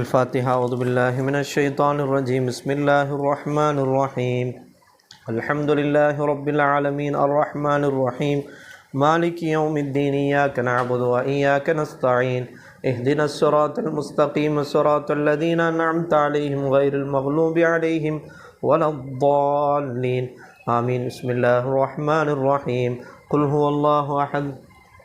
الفاتحة أعوذ بالله من الشيطان الرجيم. بسم الله الرحمن الرحيم. الحمد لله رب العالمين. الرحمن الرحيم. مالك يوم الدين. إياك نعبد وإياك نستعين. اهدنا الصراط المستقيم. صراط الذين أنعمت عليهم غير المغلوب عليهم ولا الضالين. آمين. بسم الله الرحمن الرحيم. قل هو الله أحد.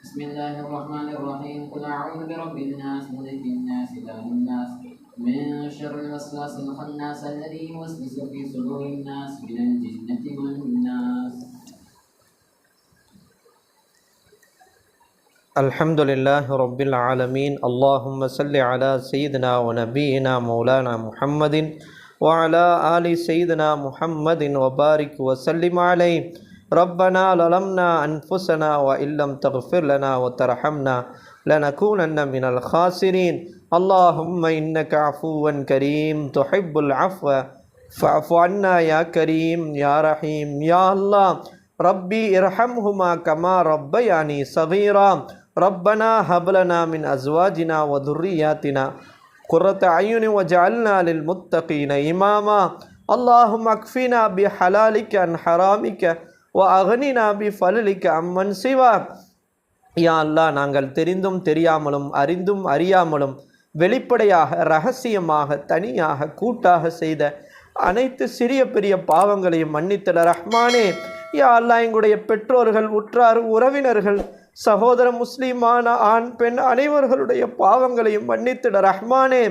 بسم الله الرحمن الرحيم. قل أعوذ برب الناس ملك الناس إله الناس. من شر الوسواس الخناس الذي يوسوس في صدور الناس من الجنة والناس. الحمد لله رب العالمين. اللهم صل على سيدنا ونبينا مولانا محمد وعلى آل سيدنا محمد وبارك وسلم عليه. ربنا ظلمنا أنفسنا وإن لم تغفر لنا وترحمنا لنكونن من الخاسرين. اللهم إنك عفو كريم. تحب العفو فاعف عنا يا كريم يا رحيم يا الله. ربي ارحمهما كما ربياني صغيرا. ربنا هب لنا من أزواجنا وذرياتنا قرة أعين وجعلنا للمتقين إماما. اللهم اكفنا بحلالك عن حرامك agony நாபி ஃபலலிக்க அம்மன் சிவா. யா அல்லா நாங்கள் தெரிந்தும் தெரியாமலும் அறிந்தும் அறியாமலும் வெளிப்படையாக ரகசியமாக தனியாக கூட்டாக செய்த அனைத்து சிறிய பெரிய பாவங்களையும் மன்னித்தட ரஹ்மானே. யா அல்லா எங்களுடைய பெற்றோர்கள் உற்றார் உறவினர்கள் சகோதர முஸ்லீமான ஆண் பெண் அனைவர்களுடைய பாவங்களையும் மன்னித்திட ரஹ்மானே.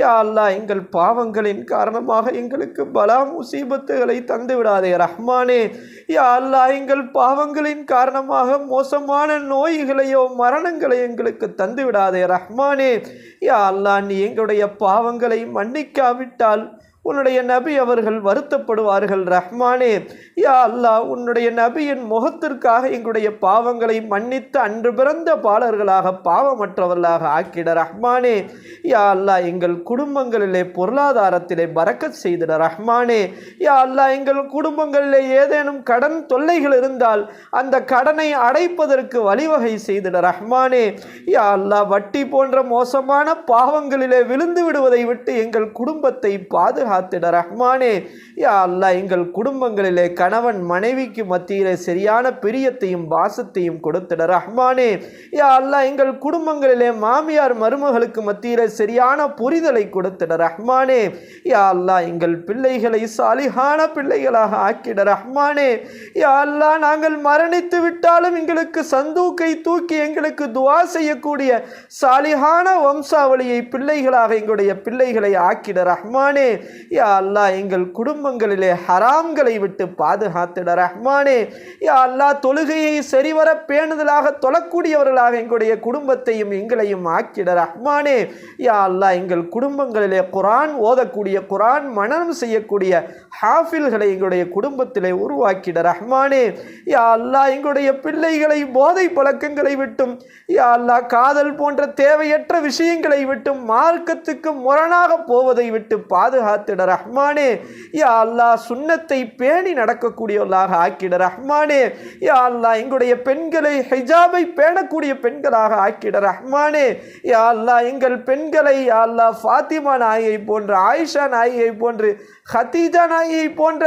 யா அல்லாஹ் எங்கள் பாவங்களின் காரணமாக எங்களுக்கு பலா முசீபத்துகளை தந்து விடாதே ரஹ்மானே. யா அல்லாஹ் எங்கள் பாவங்களின் காரணமாக மோசமான நோய்களையோ மரணங்களை எங்களுக்கு தந்து விடாதே ரஹ்மானே. யா அல்லாஹ் நீ எங்களுடைய பாவங்களை மன்னிக்காவிட்டால் உன்னுடைய நபி அவர்கள் வருத்தப்படுவார்கள் ரஹ்மானே. யா அல்லா உன்னுடைய நபியின் முகத்திற்காக எங்களுடைய பாவங்களை மன்னித்து அன்று பிறந்த பாலர்களாக பாவமற்றவர்களாக ஆக்கிட ரஹ்மானே. யா அல்லா எங்கள் குடும்பங்களிலே பொருளாதாரத்திலே பறக்கத் செய்திட ரஹ்மானே. யா அல்லாஹ் எங்கள் குடும்பங்களிலே ஏதேனும் கடன் தொல்லைகள் இருந்தால் அந்த கடனை அடைப்பதற்கு வழிவகை செய்திட ரஹ்மானே. யா அல்லாஹ் வட்டி போன்ற மோசமான பாவங்களிலே விழுந்து விடுவதை விட்டு எங்கள் குடும்பத்தை பாதுகா காத்திட ரஹ்மானே. யா அல்லா எங்கள் குடும்பங்களிலே கணவன் மனைவிக்கு மத்தியிலே சரியான பிரியத்தையும் பாசத்தையும் கொடுத்திட ரஹ்மானே. யா அல்லாஹ் எங்கள் குடும்பங்களிலே மாமியார் மருமகளுக்கு மத்தியிலே சரியான புரிதலை கொடுத்திட ரஹ்மானே. யா அல்லா எங்கள் பிள்ளைகளை சாலிகான பிள்ளைகளாக ஆக்கிட ரஹ்மானே. யா அல்லா நாங்கள் மரணித்து விட்டாலும் எங்களுக்கு சந்தூக்கை தூக்கி எங்களுக்கு துவா செய்யக்கூடிய சாலிகான வம்சாவளியை பிள்ளைகளாக எங்களுடைய பிள்ளைகளை ஆக்கிட ரஹ்மானே. யா அல்லாஹ் எங்கள் குடும்பங்களிலே ஹராம்களை விட்டு பாதுகாத்திட ரஹ்மானே. யா அல்லாஹ் தொழுகையை சரிவர பேணுதலாக தொழக்கூடியவர்களாக எங்களுடைய குடும்பத்தையும் எங்களையும் ஆக்கிட ரஹ்மானே. யா அல்லா எங்கள் குடும்பங்களிலே குரான் ஓதக்கூடிய குரான் மனனம் செய்யக்கூடிய ஹாஃபில்களை எங்களுடைய குடும்பத்திலே உருவாக்கிட ரஹ்மானே. யா அல்லாஹ் எங்களுடைய பிள்ளைகளை போதை பழக்கங்களை விட்டும் யா அல்லாஹ் காதல் போன்ற தேவையற்ற விஷயங்களை விட்டும் மார்க்கத்துக்கு முரணாக போவதை விட்டு பாதுகாத்து பாதுகாத்திட ரஹ்மானே. யா அல்லாஹ் சுண்ணத்தை பேணி நடக்கக்கூடியவர்களாக ஆக்கிட ரஹ்மானே. யா அல்லா எங்களுடைய பெண்களை ஹிஜாபை பேணக்கூடிய பெண்களாக ஆக்கிட ரஹ்மானே. யா அல்லா எங்கள் பெண்களை யா அல்லா ஃபாத்திமா நாயை போன்று ஆயிஷா நாயை போன்று ஹதீஜா நாயை போன்ற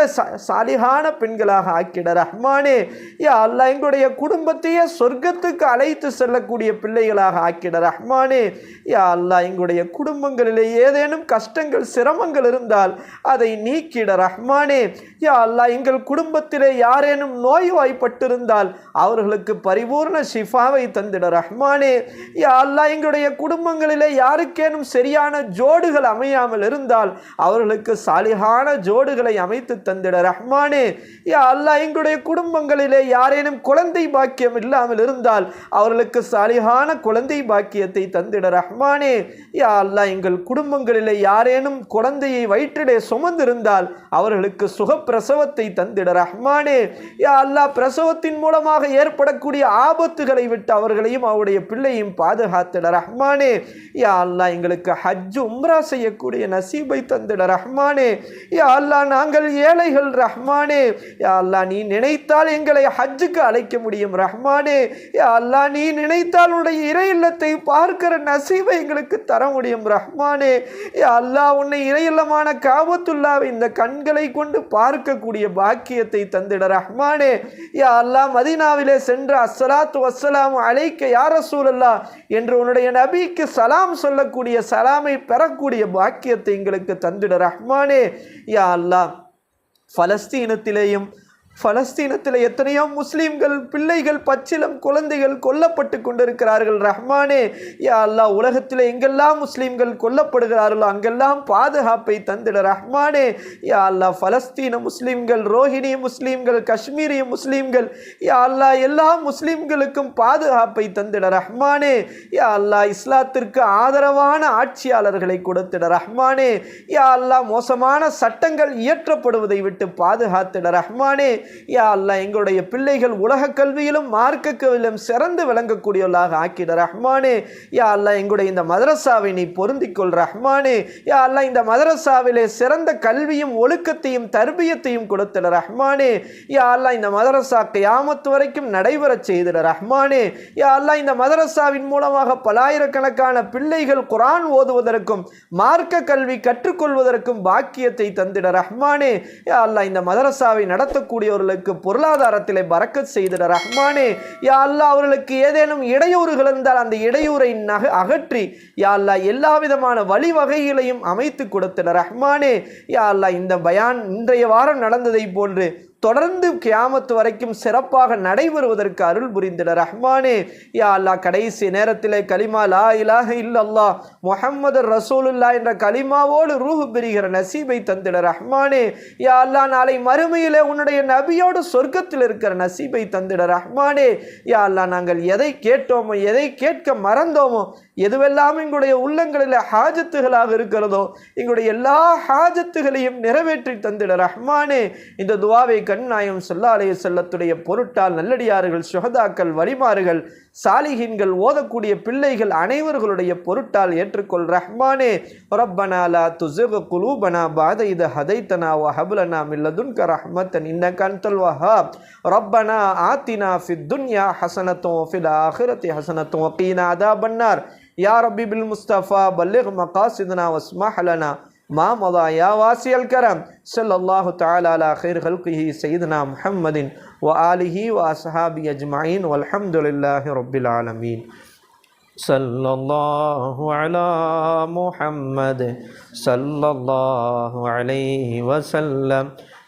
சாலிகான பெண்களாக ஆக்கிட ரஹ்மானே. யா அல்லாஹ் எங்களுடைய குடும்பத்தையே சொர்க்கத்துக்கு அழைத்து செல்லக்கூடிய பிள்ளைகளாக ஆக்கிட ரஹ்மானே. யா அல்லாஹ் எங்களுடைய குடும்பங்களிலே ஏதேனும் கஷ்டங்கள் சிரமங்கள் இருந்தால் இருந்தால் அதை நீக்கிட ரஹ்மானே யா அல்லா எங்கள் குடும்பத்திலே யாரேனும் நோய்வாய்ப்பட்டிருந்தால் அவர்களுக்கு பரிபூர்ண ஷிஃபாவை தந்திட ரஹ்மானே. யா அல்லா எங்களுடைய குடும்பங்களிலே யாருக்கேனும் சரியான ஜோடுகள் அமையாமல் இருந்தால் அவர்களுக்கு சாலிகான ஜோடுகளை அமைத்து தந்திட ரஹ்மானே. யா அல்லா எங்களுடைய குடும்பங்களிலே யாரேனும் குழந்தை பாக்கியம் இல்லாமல் இருந்தால் அவர்களுக்கு சாலிகான குழந்தை பாக்கியத்தை தந்திட ரஹ்மானே. யா அல்லா எங்கள் குடும்பங்களிலே யாரேனும் குழந்தையை வயிற்றிலே சுமந்திருந்தால் அவர்களுக்கு சுகப்பிரசவத்தை தந்திட ரஹ்மானே. யா அல்லாஹ் பிரசவத்தின் மூலமாக ஏற்படக்கூடிய ஆபத்துகளை விட்டு அவர்களையும் அவருடைய பிள்ளையும் பாதுகாத்திட ரஹ்மானே. யா அல்லாஹ் எங்களுக்கு ஹஜ் உம்ரா செய்யக்கூடிய நசீபை தந்திட ரஹ்மானே. யா அல்லாஹ் நாங்கள் ஏழைகள் ரஹ்மானே. யா அல்லாஹ் நீ நினைத்தால் எங்களை ஹஜ்ஜுக்கு அழைக்க முடியும் ரஹ்மானே. யா அல்லாஹ் நீ நினைத்தால் உன்னுடைய இறை இல்லத்தை பார்க்கிற நசீபை எங்களுக்கு தர முடியும் ரஹ்மானே. யா அல்லாஹ் உன்னை இறை இல்லமான காபத்துல்லாவை இந்த கண்களை கொண்டு பார்க்கக்கூடிய பாக்கியத்தை தந்திட ரஹ்மானே. யா அல்லாஹ் மதீனாவிலே சென்று அஸ்ஸலாத்து வசலாம் அழைக்க யார சூழல்லா என்று உன்னுடைய நபிக்கு சலாம் சொல்லக்கூடிய சலாமை பெறக்கூடிய பாக்கியத்தை எங்களுக்கு தந்திட ரஹ்மானே. யா அல்லாஹ் பலஸ்தீனத்திலேயும் பலஸ்தீனத்தில் எத்தனையோ முஸ்லீம்கள் பிள்ளைகள் பச்சிலம் குழந்தைகள் கொல்லப்பட்டு கொண்டிருக்கிறார்கள். ரஹ்மானே யா அல்லாஹ் உலகத்தில் எங்கெல்லாம் முஸ்லீம்கள் கொல்லப்படுகிறார்களோ அங்கெல்லாம் பாதுகாப்பை தந்திட. ரஹ்மானே யா அல்லாஹ் பலஸ்தீன முஸ்லீம்கள் ரோஹிணி முஸ்லீம்கள் காஷ்மீரிய முஸ்லீம்கள் யா அல்லா எல்லா முஸ்லீம்களுக்கும் பாதுகாப்பை தந்திட. ரஹ்மானே யா அல்லாஹ் இஸ்லாத்திற்கு ஆதரவான ஆட்சியாளர்களை கொடுத்திட. ரஹ்மானே யா அல்லா மோசமான சட்டங்கள் இயற்றப்படுவதை விட்டு பாதுகாத்திட. ரஹ்மானே யா அல்லாஹ் எங்களுடைய பிள்ளைகள் உலக கல்வியிலும் மார்க்க கல்வியிலும் சிறந்து விளங்கக்கூடியவர்களாக ஆக்கிட ரஹ்மானே. யா அல்லாஹ் எங்களுடைய இந்த மதரசாவை நீ பொருந்திக்கொள் ரஹ்மானே. யா அல்லாஹ் இந்த மதரசாவிலே சிறந்த கல்வியும் ஒழுக்கத்தையும் தர்பியத்தையும் கொடுத்திட ரஹ்மானே. யா அல்லாஹ் இந்த மதரசா கியாமத்து வரைக்கும் நடைபெறச் செய்திட ரஹ்மானே. யா அல்லாஹ் இந்த மதரசாவின் மூலமாக பலாயிரக்கணக்கான பிள்ளைகள் குரான் ஓதுவதற்கும் மார்க்க கல்வி கற்றுக்கொள்வதற்கும் பாக்கியத்தை தந்திட ரஹ்மானே. யா அல்லாஹ் இந்த மதரசாவை நடத்தக்கூடிய நடத்தக்கூடியவர்களுக்கு பொருளாதாரத்திலே பறக்க செய்திட ரஹ்மானே. யா அல்லா அவர்களுக்கு ஏதேனும் இடையூறுகள் இருந்தால் அந்த இடையூரை நக அகற்றி யா அல்லா எல்லா விதமான வழிவகைகளையும் அமைத்து கொடுத்திட ரஹ்மானே. யா அல்லாஹ் இந்த பயான் இன்றைய வாரம் நடந்ததை போன்று தொடர்ந்து கியாமத்து வரைக்கும் சிறப்பாக நடைபெறுவதற்கு அருள் புரிந்திட ரஹ்மானே. யா அல்லாஹ் கடைசி நேரத்திலே கலிமா லா இலாக இல்லல்லா முஹம்மது ரசூலுல்லா என்ற கலிமாவோடு ரூஹு பெறுகிற நசீபை தந்திட ரஹ்மானே. யா அல்லா நாளை மறுமையிலே உன்னுடைய நபியோடு சொர்க்கத்தில் இருக்கிற நசீபை தந்திட ரஹ்மானே. யா அல்லாஹ் நாங்கள் எதை கேட்டோமோ எதை கேட்க மறந்தோமோ எதுவெல்லாம் எங்களுடைய உள்ளங்களில் ஹாஜத்துகளாக இருக்கிறதோ எங்களுடைய எல்லா ஹாஜத்துகளையும் நிறைவேற்றி தந்திட ரஹ்மானே இந்த துவாவை கண்நாயம் சொல்லாலய செல்லத்துடைய பொருட்டால் நல்லடியார்கள் சுகதாக்கள் வழிமாறுகள் சாலிஹின்கள் ஓதக்கூடிய பிள்ளைகள் அனைவர்களுடைய பொருட்டால் ஏற்றுக்கொள். ரஹ்மானே ரப்பனாலா துசுக குலூபனா பாத இது ஹதைத்தனா வஹபுலனா மில்லதுன்க ரஹ்மத்தன் இந்த கந்தல் வஹாப். ரப்பனா ஆத்தினா ஃபித் துன்யா ஹசனத்தும் ஃபில் ஆஹிரத்தி ஹசனத்தும் கீனா அதா பன்னார் யா ரபி பில் முஸ்தபா பல்லிக் மகாசிதனா வஸ்மஹலனா. ما مضى يا واسع الكرم؟ صلى الله تعالى على خير خلقه سيدنا محمد وآله وأصحابه أجمعين والحمد لله رب العالمين. صلى الله على محمد صلى الله عليه وسلم.